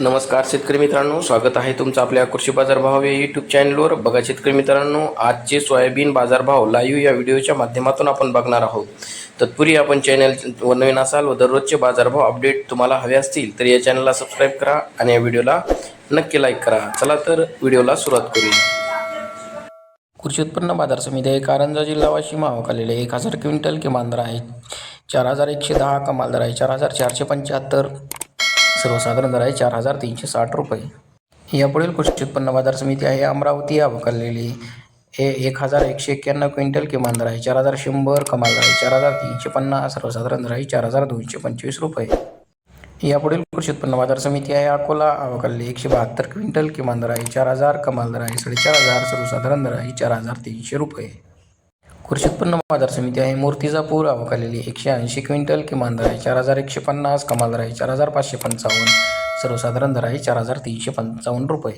नमस्कार शेतकरी मित्रांनो स्वागत आहे तुमचं आपल्या कृषी बाजारभाव या यूट्यूब चॅनलवर बघा शेतकरी मित्रांनो आजचे सोयाबीन बाजारभाव लाईव्ह या व्हिडिओच्या माध्यमातून आपण बघणार आहोत. तत्पूर्वी आपण चॅनल नवीन असाल व दररोजचे बाजारभाव अपडेट तुम्हाला हवे असतील तर या चॅनलला सबस्क्राईब करा आणि या व्हिडिओला नक्की लाईक करा. चला तर व्हिडिओला सुरुवात करूया. कृषी उत्पन्न बाजार समिती आहे कारंजा जिल्हा वाशिम आलेले एक हजार क्विंटल किमान दर आहे. चार हजार एकशे दहा कमाल दर आहे. चार हजार चारशे पंच्याहत्तर सर्वसाधारण दर आहे चार हजार तीनशे साठ रुपये. यापुढील कृषी उत्पन्न बाजार समिती आहे. अमरावती आवकलेली हे एक हजार एकशे एक्क्याण्णव क्विंटल किमान दर आहे चार हजार शंभर कमाल दर आहे चार हजार तीनशे पन्नास सर्वसाधारण दर आहे चार हजार दोनशे पंचवीस रुपये. यापुढील कृषी उत्पन्न बाजार समिती आहे. अकोला आवकल्ली एकशे बहात्तर क्विंटल किमान दर आहे चार हजार कमाल दर आहे साडेचार हजार सर्वसाधारण दर आहे चार हजार तीनशे रुपये. कृषी उत्पन्न बाजार समिती आहे. मूर्तिजापूर अवकालेली एकशे ऐंशी क्विंटल किमान दर आहे. चार हजार एकशे पन्नास कमाल दर आहे. चार हजार पाचशे पंचावन्न सर्वसाधारण दर आहे. चार हजार तीनशे पंचावन्न रुपये.